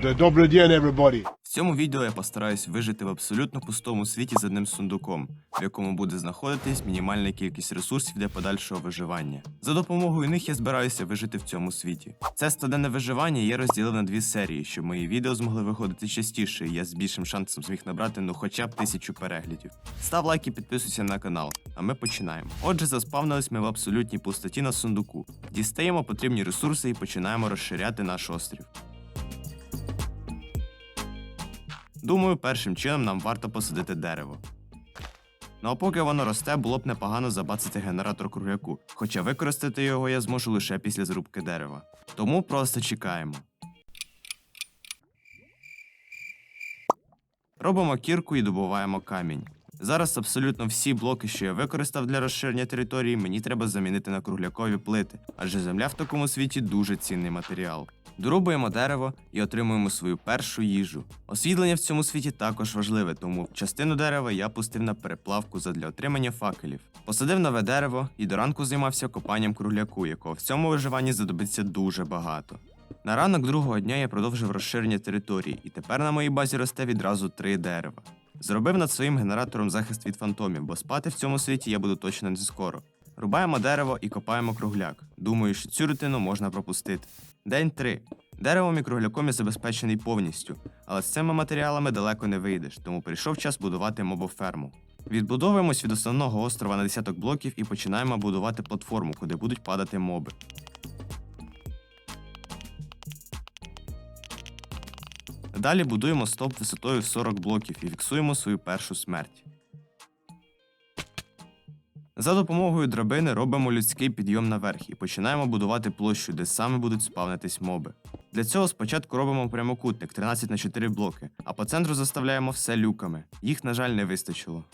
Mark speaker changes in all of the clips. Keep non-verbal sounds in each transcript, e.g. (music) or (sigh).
Speaker 1: Д- Добрый день, everybody.
Speaker 2: В цьому відео я постараюсь вижити в абсолютно пустому світі з одним сундуком, в якому буде знаходитись мінімальна кількість ресурсів для подальшого виживання. За допомогою них я збираюся вижити в цьому світі. Це стоденне виживання я розділив на дві серії, щоб мої відео змогли виходити частіше, і я з більшим шансом зміг набрати ну хоча б тисячу переглядів. Став лайк і підписуйся на канал, а ми починаємо. Отже, заспавнились ми в абсолютній пустоті на сундуку. Дістаємо потрібні ресурси і починаємо розширяти наш острів. Думаю, першим чином нам варто посадити дерево. Ну а поки воно росте, було б непогано забацати генератор кругляку, хоча використати його я зможу лише після зрубки дерева. Тому просто чекаємо. Робимо кірку і добуваємо камінь. Зараз абсолютно всі блоки, що я використав для розширення території, мені треба замінити на круглякові плити, адже земля в такому світі дуже цінний матеріал. Дорубуємо дерево і отримуємо свою першу їжу. Освітлення в цьому світі також важливе, тому частину дерева я пустив на переплавку задля отримання факелів. Посадив нове дерево і до ранку займався копанням кругляку, якого в цьому виживанні знадобиться дуже багато. На ранок другого дня я продовжив розширення території, і тепер на моїй базі росте відразу три дерева. Зробив над своїм генератором захист від фантомів, бо спати в цьому світі я буду точно не скоро. Рубаємо дерево і копаємо кругляк. Думаю, що цю рутину можна пропустити. День 3. Деревом і кругляком я забезпечений повністю, але з цими матеріалами далеко не вийдеш, тому прийшов час будувати мобоферму. Відбудовуємось від основного острова на десяток блоків і починаємо будувати платформу, куди будуть падати моби. Далі будуємо стовп висотою в 40 блоків і фіксуємо свою першу смерть. За допомогою драбини робимо людський підйом наверх і починаємо будувати площу, де саме будуть спавнитись моби. Для цього спочатку робимо прямокутник 13 на 4 блоки, а по центру заставляємо все люками. Їх, на жаль, не вистачило.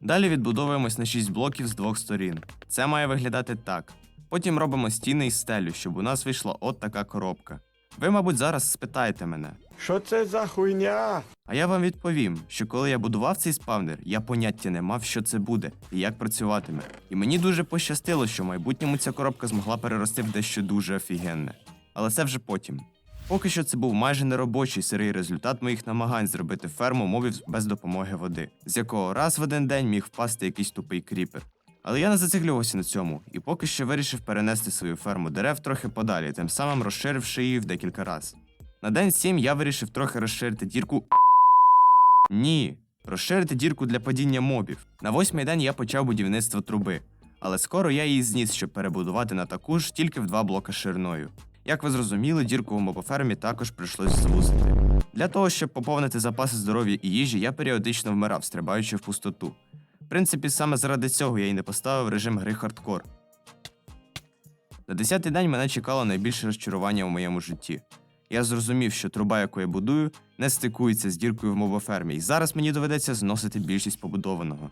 Speaker 2: Далі відбудовуємось на 6 блоків з двох сторін. Це має виглядати так. Потім робимо стіни і стелю, щоб у нас вийшла от така коробка. Ви, мабуть, зараз спитаєте мене,
Speaker 1: Що це за хуйня?
Speaker 2: а я вам відповім, що коли я будував цей спавнер, я поняття не мав, що це буде і як працюватиме. І мені дуже пощастило, що в майбутньому ця коробка змогла перерости в дещо дуже офігенне. Але це вже потім. Поки що це був майже неробочий сирий результат моїх намагань зробити ферму мовів без допомоги води, з якого раз в один день міг впасти якийсь тупий кріпер. Але я не зациклювався на цьому, і поки що вирішив перенести свою ферму дерев трохи подалі, тим самим розширивши її в декілька разів. На день 7 я вирішив трохи розширити дірку. (clears throat) Ні, розширити дірку для падіння мобів. На восьмий день я почав будівництво труби, але скоро я її зніс, щоб перебудувати на таку ж тільки в два блока шириною. Як ви зрозуміли, дірку в мобофермі також прийшлось звузити. Для того, щоб поповнити запаси здоров'я і їжі, я періодично вмирав, стрибаючи в пустоту. В принципі, саме заради цього я й не поставив режим гри хардкор. На десятий день мене чекало найбільше розчарування у моєму житті. Я зрозумів, що труба, яку я будую, не стикується з діркою в мобофермі, і зараз мені доведеться зносити більшість побудованого.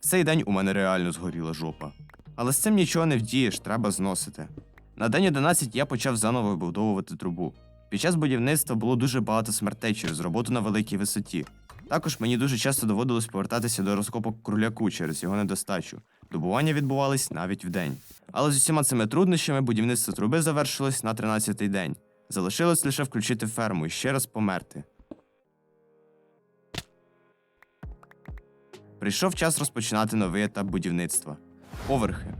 Speaker 2: В цей день у мене реально згоріла жопа. Але з цим нічого не вдієш, треба зносити. На день 11 я почав заново вибудовувати трубу. Під час будівництва було дуже багато смертей через роботу на великій висоті. Також мені дуже часто доводилось повертатися до розкопок кругляку через його недостачу. Добування відбувались навіть вдень. Але з усіма цими труднощами будівництво труби завершилось на 13-й день. Залишилось лише включити ферму і ще раз померти. Прийшов час розпочинати новий етап будівництва поверхи.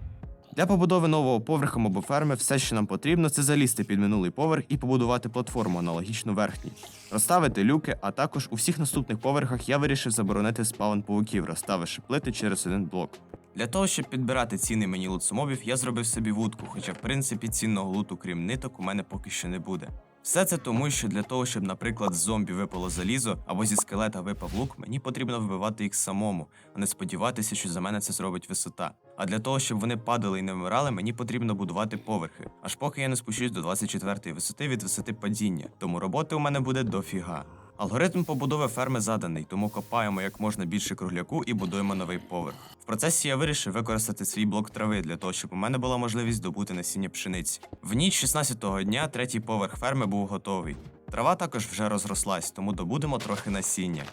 Speaker 2: Для побудови нового поверху мобоферми все, що нам потрібно, це залізти під минулий поверх і побудувати платформу аналогічно верхній, розставити люки, а також у всіх наступних поверхах я вирішив заборонити спаун пауків, розставивши плити через один блок. Для того, щоб підбирати ціни мені лут сумовів, я зробив собі вудку, хоча в принципі цінного луту, крім ниток, у мене поки що не буде. Все це тому, що для того, щоб, наприклад, з зомбі випало залізо або зі скелета випав лук, мені потрібно вбивати їх самому, а не сподіватися, що за мене це зробить висота. А для того, щоб вони падали і не вмирали, мені потрібно будувати поверхи, аж поки я не спущусь до 24-ї висоти від висоти падіння, тому роботи у мене буде дофіга. Алгоритм побудови ферми заданий, тому копаємо як можна більше кругляку і будуємо новий поверх. В процесі я вирішив використати свій блок трави для того, щоб у мене була можливість добути насіння пшениці. В ніч 16-го дня третій поверх ферми був готовий. Трава також вже розрослась, тому добудемо трохи насіння.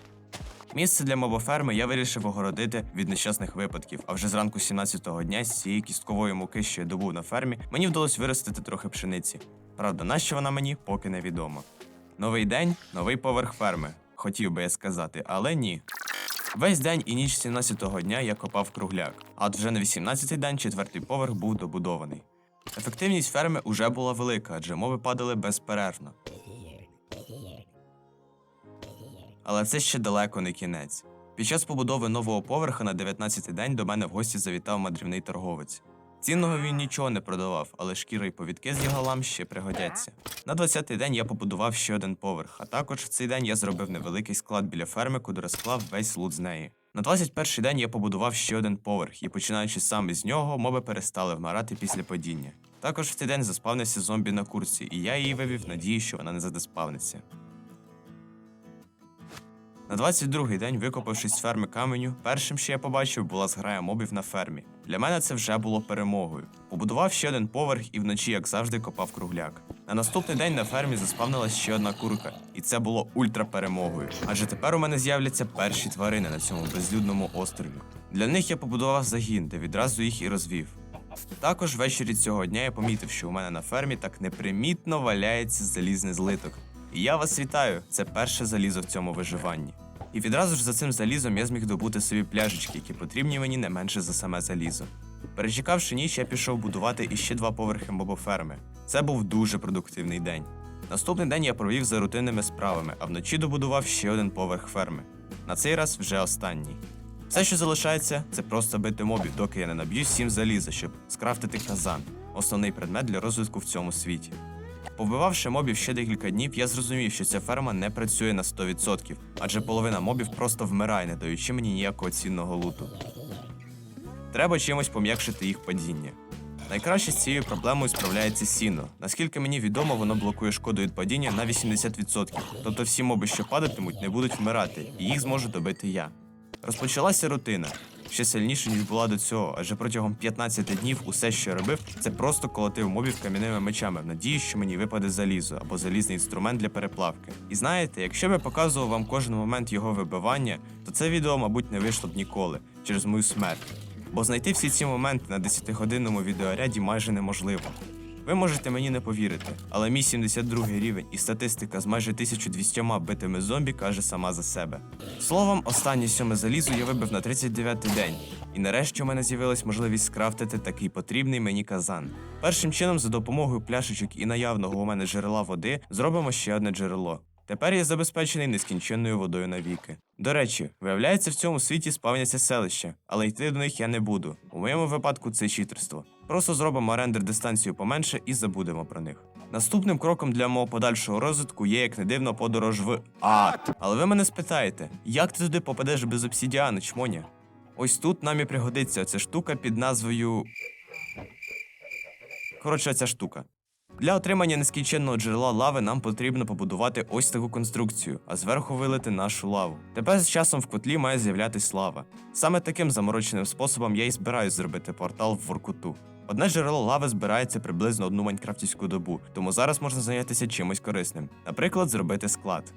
Speaker 2: Місце для мобоферми я вирішив огородити від нещасних випадків, а вже зранку 17-го дня з цієї кісткової муки, що я добув на фермі, мені вдалося виростити трохи пшениці. Правда, нащо вона мені, поки невідомо. Новий день, новий поверх ферми. Хотів би я сказати, але ні. Весь день і ніч 17-го дня я копав кругляк, а вже на 18-й день четвертий поверх був добудований. Ефективність ферми уже була велика, адже мови падали безперервно. Але це ще далеко не кінець. Під час побудови нового поверха на 19-й день до мене в гості завітав мандрівний торговець. Цінного він нічого не продавав, але шкіра і повідки з його лам ще пригодяться. На 20-й день я побудував ще один поверх, а також в цей день я зробив невеликий склад біля ферми, куди розклав весь лут з неї. На 21-й день я побудував ще один поверх, і починаючи саме з нього, моби перестали вмирати після падіння. Також в цей день заспавнився зомбі на курці, і я її вивів надії, що вона не задеспавниться. На 22-й день, викопавшись з ферми каменю, першим, що я побачив, була зграя мобів на фермі. Для мене це вже було перемогою. Побудував ще один поверх і вночі, як завжди, копав кругляк. На наступний день на фермі заспавнилась ще одна курка, і це було ультраперемогою. Адже тепер у мене з'являться перші тварини на цьому безлюдному острові. Для них я побудував загін, де відразу їх і розвів. Також ввечері цього дня я помітив, що у мене на фермі так непримітно валяється залізний злиток. І я вас вітаю, це перше залізо в цьому виживанні. І відразу ж за цим залізом я зміг добути собі пляжечки, які потрібні мені не менше за саме залізо. Перечекавши ніч, я пішов будувати іще два поверхи мобоферми. Це був дуже продуктивний день. Наступний день я провів за рутинними справами, а вночі добудував ще один поверх ферми. На цей раз вже останній. Все, що залишається, це просто бити мобів, доки я не наб'ю сім заліза, щоб скрафтити казан основний предмет для розвитку в цьому світі. Побивавши мобів ще декілька днів, я зрозумів, що ця ферма не працює на 100%, адже половина мобів просто вмирає, не даючи мені ніякого цінного луту. Треба чимось пом'якшити їх падіння. Найкраще з цією проблемою справляється сіно. Наскільки мені відомо, воно блокує шкоду від падіння на 80%. Тобто всі моби, що падатимуть, не будуть вмирати, і їх зможу добити я. Розпочалася рутина. Ще сильніше, ніж була до цього, адже протягом 15 днів усе, що робив, це просто колотив мобів кам'яними мечами в надії, що мені випаде залізо або залізний інструмент для переплавки. І знаєте, якщо б я показував вам кожен момент його вибивання, то це відео, мабуть, не вийшло б ніколи через мою смерть. Бо знайти всі ці моменти на 10-годинному відеоряді майже неможливо. Ви можете мені не повірити, але мій 72 рівень і статистика з майже 1200 битими зомбі каже сама за себе. Словом, останнє сьоме залізо я вибив на 39-й день, і нарешті у мене з'явилась можливість скрафтити такий потрібний мені казан. Першим чином, за допомогою пляшечок і наявного у мене джерела води, зробимо ще одне джерело. Тепер я забезпечений нескінченною водою навіки. До речі, виявляється, в цьому світі спавняться селища, але йти до них я не буду. У моєму випадку це читерство. Просто зробимо рендер дистанцію поменше і забудемо про них. Наступним кроком для мого подальшого розвитку є, як не дивно, подорож в ад. Але ви мене спитаєте, як ти туди попадеш без обсідіану, чмоня? Ось тут нам і пригодиться ця штука під назвою. Коротше, ця штука. Для отримання нескінченного джерела лави нам потрібно побудувати ось таку конструкцію, а зверху вилити нашу лаву. Тепер з часом в котлі має з'являтись лава. Саме таким замороченим способом я і збираюсь зробити портал в Воркуту. Одне джерело лави збирається приблизно одну майнкрафтівську добу, тому зараз можна зайнятися чимось корисним. Наприклад, зробити склад.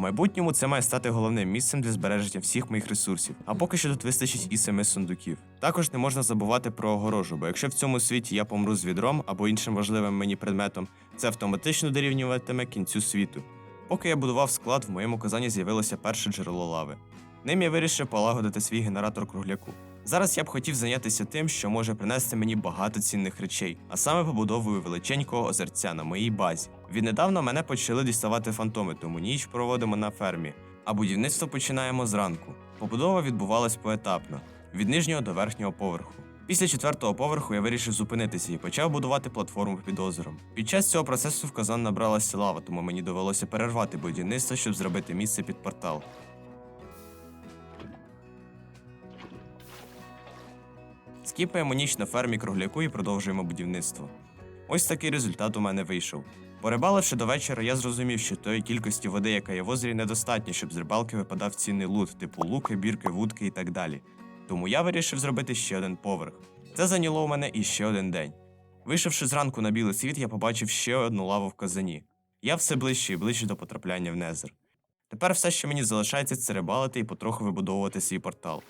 Speaker 2: Майбутньому це має стати головним місцем для збереження всіх моїх ресурсів. А поки що тут вистачить і семи сундуків. Також не можна забувати про огорожу, бо якщо в цьому світі я помру з відром або іншим важливим мені предметом, це автоматично дорівнюватиме кінцю світу. Поки я будував склад, в моєму казані з'явилося перше джерело лави. Ним я вирішив полагодити свій генератор кругляку. Зараз я б хотів зайнятися тим, що може принести мені багато цінних речей, а саме побудовою величенького озерця на моїй базі. Віднедавна мене почали діставати фантоми, тому ніч проводимо на фермі, а будівництво починаємо зранку. Побудова відбувалась поетапно від нижнього до верхнього поверху. Після четвертого поверху я вирішив зупинитися і почав будувати платформу під озером. Під час цього процесу в казан набралася лава, тому мені довелося перервати будівництво, щоб зробити місце під портал. Скіпаємо ніч на фермі кругляку і продовжуємо будівництво. Ось такий результат у мене вийшов. Порибаливши до вечора, я зрозумів, що тої кількості води, яка є в озері, недостатньо, щоб з рибалки випадав цінний лут, типу луки, бірки, вудки і так далі. Тому я вирішив зробити ще один поверх. Це зайняло у мене іще один день. Вийшовши зранку на білий світ, я побачив ще одну лаву в казані. Я все ближче і ближче до потрапляння в Незер. Тепер все, що мені залишається, це рибалити і потроху вибудовувати свій портал.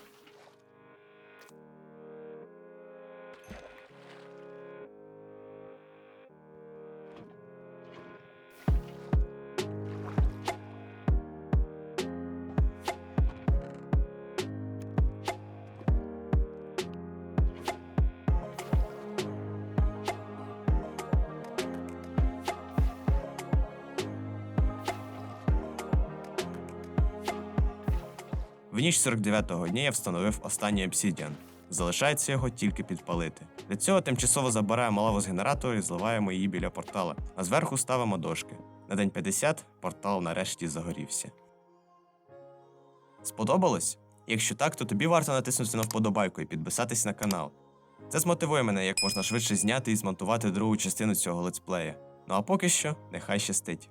Speaker 2: Ніч 49-го дня я встановив останній обсідіан. Залишається його тільки підпалити. Для цього тимчасово забираємо лаву з генератора і зливаємо її біля портала, а зверху ставимо дошки. На день 50 портал нарешті загорівся. Сподобалось? Якщо так, то тобі варто натиснути на вподобайку і підписатись на канал. Це змотивує мене як можна швидше зняти і змонтувати другу частину цього летсплея. Ну а поки що, нехай щастить.